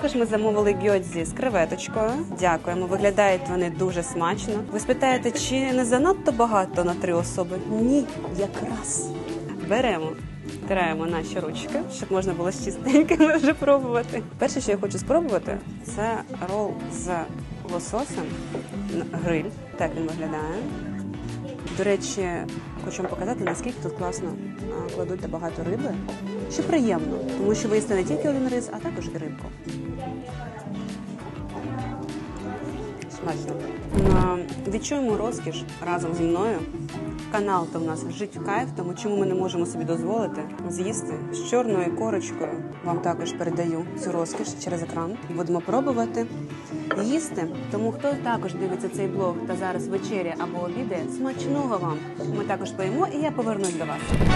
Також ми замовили гьодзі з креветочкою. Дякуємо. Виглядають вони дуже смачно. Ви спитаєте, чи не занадто багато на три особи? Ні, якраз. Беремо. Втираємо наші ручки, щоб можна було з чистенькими вже пробувати. Перше, що я хочу спробувати, це рол з лососем гриль. Так він виглядає. До речі, вам показати, наскільки тут класно кладуть та багато риби. Що приємно, тому що ви їсте не тільки один рис, а також і рибку. Смачно. Відчуємо розкіш разом зі мною. Канал то в нас жить в кайф, тому чому ми не можемо собі дозволити з'їсти з чорною корочкою. Вам також передаю цю розкіш через екран. Будемо пробувати їсти. Тому хто також дивиться цей блог та зараз вечеря або обідає, смачного вам. Ми також поїмо, і я повернусь до вас.